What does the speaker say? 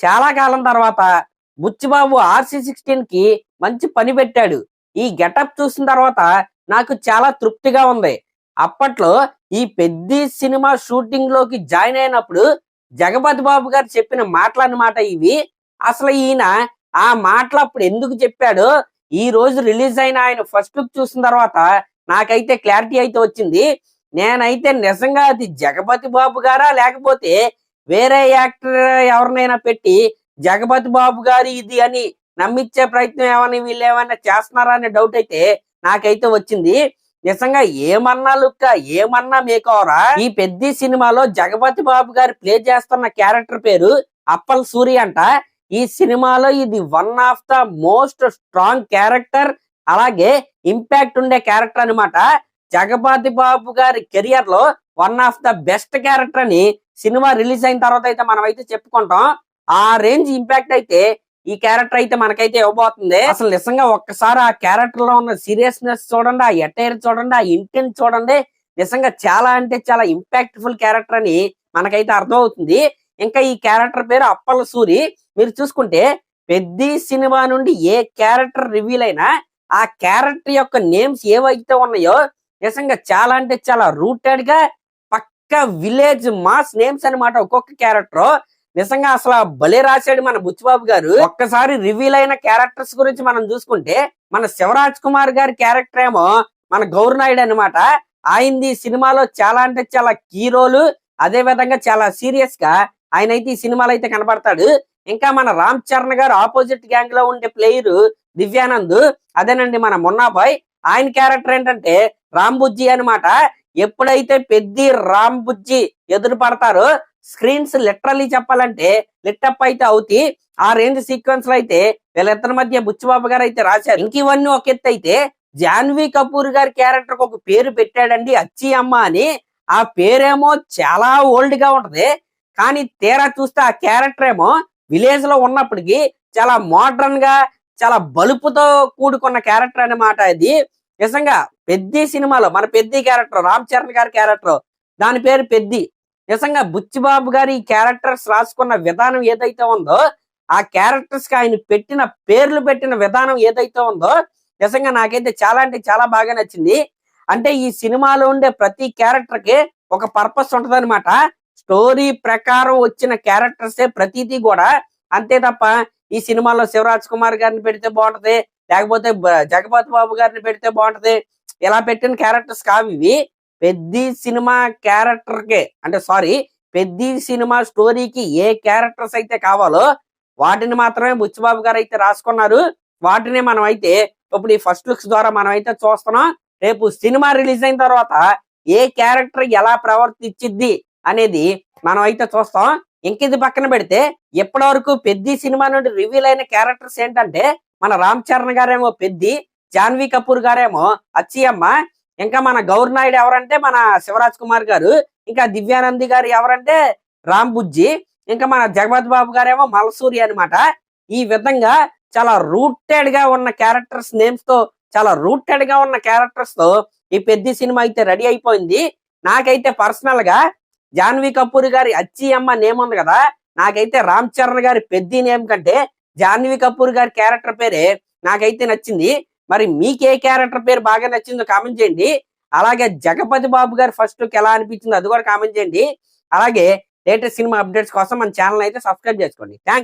చాలా కాలం తర్వాత బుచ్చిబాబు ఆర్సీ సిక్స్టీన్కి మంచి పని పెట్టాడు. ఈ గెటప్ చూసిన తర్వాత నాకు చాలా తృప్తిగా ఉంది. అప్పట్లో ఈ పెద్ద సినిమా షూటింగ్లోకి జాయిన్ అయినప్పుడు జగపతి బాబు గారు చెప్పిన మాటలు అన్నమాట ఇవి. అసలు ఈయన ఆ మాటలు అప్పుడు ఎందుకు చెప్పాడో ఈ రోజు రిలీజ్ అయిన ఆయన ఫస్ట్ లుక్ చూసిన తర్వాత నాకైతే క్లారిటీ అయితే వచ్చింది. నేనైతే నిజంగా అది జగపతి బాబు గారా లేకపోతే వేరే యాక్టర్ ఎవరినైనా పెట్టి జగపతి బాబు గారు ఇది అని నమ్మించే ప్రయత్నం ఏమైనా వీళ్ళు ఏమైనా చేస్తున్నారా అనే డౌట్ అయితే నాకైతే వచ్చింది. నిజంగా ఏమన్నా లుక్క ఏమన్నా మేకోరా ఈ పెద్ద సినిమాలో జగపతి బాబు గారు ప్లే చేస్తున్న క్యారెక్టర్ పేరు అప్పల్ సూరి అంట. ఈ సినిమాలో ఇది one of the most strong character అలాగే ఇంపాక్ట్ ఉండే క్యారెక్టర్ అన్నమాట. జగపతి బాబు గారి కెరియర్లో one of the best character అని సినిమా రిలీజ్ అయిన తర్వాత అయితే మనం అయితే చెప్పుకుంటాం. ఆ రేంజ్ ఇంపాక్ట్ అయితే ఈ క్యారెక్టర్ అయితే మనకైతే ఇవ్వబోతుంది. అసలు నిజంగా ఒక్కసారి ఆ క్యారెక్టర్లో ఉన్న సీరియస్నెస్ చూడండి ఆ ఎటైర్ చూడండి ఆ ఇంటెంట్ చూడండి నిజంగా చాలా అంటే చాలా ఇంపాక్ట్ఫుల్ క్యారెక్టర్ అని మనకైతే అర్థమవుతుంది. ఇంకా ఈ క్యారెక్టర్ పేరు అప్పల సూరి. మీరు చూసుకుంటే పెద్ద సినిమా నుండి ఏ క్యారెక్టర్ రివీల్ అయినా ఆ క్యారెక్టర్ యొక్క నేమ్స్ ఏవైతే ఉన్నాయో నిజంగా చాలా అంటే చాలా రూటెడ్గా పక్క విలేజ్ మాస్ నేమ్స్ అన్నమాట ఒక్కొక్క క్యారెక్టర్ నిజంగా అసలు భలే రాశాడు మన బుచ్చిబాబు గారు. ఒక్కసారి రివీల్ అయిన క్యారెక్టర్స్ గురించి మనం చూసుకుంటే మన శివరాజ్ కుమార్ గారి క్యారెక్టర్ ఏమో మన గౌరనాయుడు అన్నమాట. ఆయనది సినిమాలో చాలా అంటే చాలా కీ రోలు అదే విధంగా చాలా సీరియస్గా ఆయన అయితే ఈ సినిమాలో అయితే కనబడతాడు. ఇంకా మన రామ్ చరణ్ గారు ఆపోజిట్ గ్యాంగ్లో ఉండే ప్లేయర్ దివ్యానంద్ అదేనండి మన మొన్నాబాయ్. ఆయన క్యారెక్టర్ ఏంటంటే రామ్ బుజ్జి అన్నమాట. ఎప్పుడైతే పెద్ద రామ్ బుజ్జి ఎదురు పడతారో స్క్రీన్స్ లిటరలీ చెప్పాలంటే లిట్టప్ అయితే అవుతాయి. ఆ రేంజ్ సీక్వెన్స్లో అయితే వీళ్ళిద్దరి మధ్య బుచ్చిబాబు గారు అయితే రాశారు. ఇంక ఇవన్నీ ఒక ఎత్తు అయితే జాన్వీ కపూర్ గారి క్యారెక్టర్ ఒక పేరు పెట్టాడండి అచ్చి అమ్మ అని. ఆ పేరేమో చాలా ఓల్డ్గా ఉంటది. కానీ తీరా చూస్తే ఆ క్యారెక్టర్ ఏమో విలేజ్లో ఉన్నప్పటికీ చాలా మోడర్న్గా చాలా బలుపుతో కూడుకున్న క్యారెక్టర్ అన్నమాట ఇది నిజంగా పెద్ద సినిమాలో మన పెద్ద క్యారెక్టర్ రామ్ చరణ్ గారి క్యారెక్టర్ దాని పేరు పెద్ది. నిజంగా బుచ్చిబాబు గారి ఈ క్యారెక్టర్స్ రాసుకున్న విధానం ఏదైతే ఉందో ఆ క్యారెక్టర్స్కి ఆయన పెట్టిన పేర్లు పెట్టిన విధానం ఏదైతే ఉందో నిజంగా నాకైతే చాలా అంటే చాలా బాగా నచ్చింది. అంటే ఈ సినిమాలో ఉండే ప్రతి క్యారెక్టర్కి ఒక పర్పస్ ఉంటదన్నమాట. స్టోరీ ప్రకారం వచ్చిన క్యారెక్టర్సే ప్రతిదీ కూడా. అంతే తప్ప ఈ సినిమాలో శివరాజ్ కుమార్ గారిని పెడితే బాగుంటది లేకపోతే జగపతి బాబు గారిని పెడితే బాగుంటది ఇలా పెట్టిన క్యారెక్టర్స్ కావు ఇవి? పెద్ద సినిమా క్యారెక్టర్కే. అంటే సారీ పెద్ద సినిమా స్టోరీకి ఏ క్యారెక్టర్స్ అయితే కావాలో వాటిని మాత్రమే బుచ్చిబాబు గారు అయితే రాసుకున్నారు. వాటిని మనం అయితే ఇప్పుడు ఈ ఫస్ట్ లుక్స్ ద్వారా మనం అయితే చూస్తున్నాం. రేపు సినిమా రిలీజ్ అయిన తర్వాత ఏ క్యారెక్టర్ ఎలా ప్రవర్తించిద్ది అనేది మనం అయితే చూస్తాం. ఇంక ఇది పక్కన పెడితే ఇప్పటి వరకు పెద్ద సినిమా నుండి రివీల్ అయిన క్యారెక్టర్స్ ఏంటంటే మన రామ్ చరణ్ గారేమో పెద్ది జాన్వీ కపూర్ గారేమో అచ్చియమ్మ ఇంకా మన గౌర్ నాయుడు ఎవరంటే మన శివరాజ్ కుమార్ గారు ఇంకా దివ్యానంది గారు ఎవరంటే రామ్ బుజ్జి ఇంకా మన జగపతి బాబు గారేమో మలసూరి అన్నమాట. ఈ విధంగా చాలా రూటెడ్గా ఉన్న క్యారెక్టర్స్ నేమ్స్తో చాలా రూటెడ్గా ఉన్న క్యారెక్టర్స్తో ఈ పెద్ద సినిమా అయితే రెడీ అయిపోయింది. నాకైతే పర్సనల్గా జాన్వీ కపూర్ గారి అచ్చి అమ్మ నేమ్ ఉంది కదా నాకైతే రామ్ చరణ్ గారి పెద్ద నేమ్ కంటే జాన్వీ కపూర్ గారి క్యారెక్టర్ పేరే నాకైతే నచ్చింది. మరి మీకే క్యారెక్టర్ పేరు బాగా నచ్చిందో కామెంట్ చేయండి. అలాగే జగపతి బాబు గారు ఫస్ట్ లుక్ ఎలా అనిపించిందో అది కూడా కామెంట్ చేయండి. అలాగే లేటెస్ట్ సినిమా అప్డేట్స్ కోసం మన ఛానల్ అయితే సబ్స్క్రైబ్ చేసుకోండి. థ్యాంక్